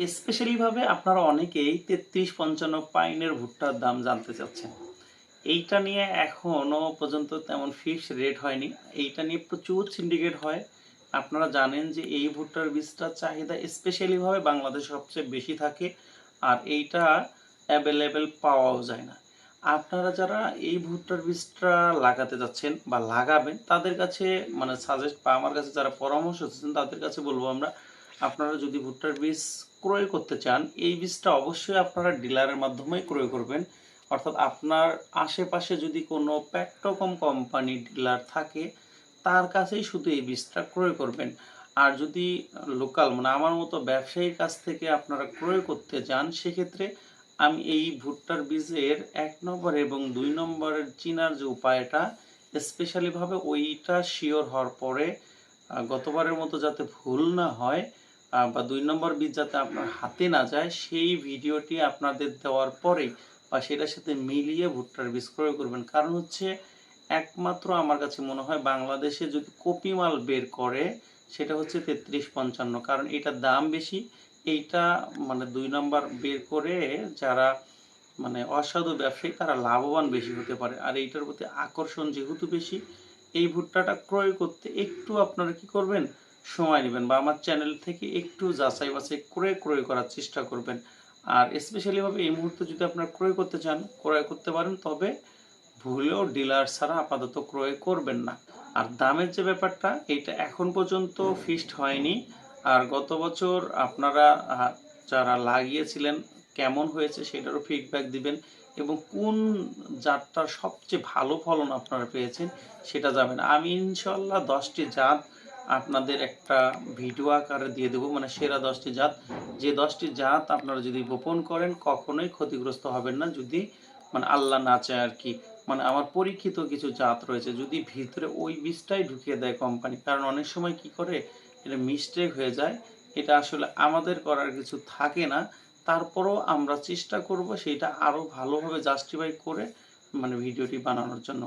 স্পেশালিভাবে আপনারা অনেকেই তেত্রিশ পঞ্চান্ন পাইনের ভুট্টার দাম জানতে চাচ্ছেন। এইটা নিয়ে এখনও পর্যন্ত তেমন ফিক্স রেট হয়নি। এইটা নিয়ে প্রচুর সিন্ডিকেট হয়। আপনারা জানেন যে এই ভুট্টার বীজটার চাহিদা স্পেশালিভাবে বাংলাদেশে সবচেয়ে বেশি থাকে আর এইটা অ্যাভেলেবেল পাওয়াও যায় না। আপনারা যারা এই ভুট্টার বীজটা লাগাতে যাচ্ছেন বা লাগাবেন, তাদের কাছে মানে সাজেস্ট বা আমার কাছে যারা পরামর্শ দিচ্ছেন, তাদের কাছে বলব আমরা, আপনারা যদি ভুট্টার বীজ ক্রয় করতে চান, এই বীজটা অবশ্যই আপনারা ডিলারের মাধ্যমেই ক্রয় করবেন। অর্থাৎ আপনার আশেপাশে যদি কোনো প্যাকটকম কোম্পানি ডিলার থাকে, তার কাছেই শুধু এই বীজটা ক্রয় করবেন। আর যদি লোকাল মানে আমার মতো ব্যবসায়ীর কাছ থেকে আপনারা ক্রয় করতে যান সেক্ষেত্রে আমি এই ভুট্টার বীজের এক নম্বর এবং দুই নম্বরের চিনার যে উপায়টা স্পেশালিভাবে ওইটা শিওর হওয়ার পরে গতবারের মতো যাতে ভুল না হয় বা দুই নম্বর বীজ যাতে আপনার হাতে না যায়, সেই ভিডিওটি আপনাদের দেওয়ার পরে বা সেটার সাথে মিলিয়ে ভুট্টার বীজ ক্রয় করবেন। কারণ হচ্ছে একমাত্র আমার কাছে মনে হয় বাংলাদেশে যদি কপি মাল বের করে, সেটা হচ্ছে তেত্রিশ পঞ্চান্ন। কারণ এটার দাম বেশি। এইটা মানে দুই নম্বর বের করে যারা মানে অসাধু ব্যবসায়ী, তারা লাভবান বেশি হতে পারে। আর এইটার প্রতি আকর্ষণ যেহেতু বেশি, এই ভুট্টাটা ক্রয় করতে একটু আপনারা কি করবেন? সময় নেবেন বা আমার চ্যানেল থেকে একটু যাচাই বাছাই ক্রয় ক্রয় করার চেষ্টা করবেন। আর স্পেশালিভাবে এই মুহূর্তে যদি আপনারা ক্রয় করতে চান, ক্রয় করতে পারেন, তবে ভুলেও ডিলার ছাড়া আপাতত ক্রয় করবেন না। আর দামের যে ব্যাপারটা এটা এখন পর্যন্ত ফিক্সড হয়নি। আর গত বছর আপনারা যারা লাগিয়েছিলেন, কেমন হয়েছে সেটারও ফিডব্যাক দিবেন এবং কোন জাতটার সবচেয়ে ভালো ফলন আপনারা পেয়েছেন সেটা যাবেন আমি ইনশাল্লাহ দশটি জাত আপনাদের একটা ভিডিও আকারে দিয়ে দেবো মানে সেরা দশটি জাত। যে দশটি জাত আপনারা যদি বপন করেন, কখনোই ক্ষতিগ্রস্ত হবেন না। যদি মানে আল্লাহ না চায় আর কি। মানে আমার পরীক্ষিত কিছু জাত রয়েছে, যদি ভিতরে ওই বীজটাই ঢুকিয়ে দেয় কোম্পানি কারণ অনেক সময় কি করে, এটা মিস্টেক হয়ে যায়। এটা আসলে আমাদের করার কিছু থাকে না। তারপরও আমরা চেষ্টা করব সেটা আরও ভালোভাবে জাস্টিফাই করে মানে ভিডিওটি বানানোর জন্য।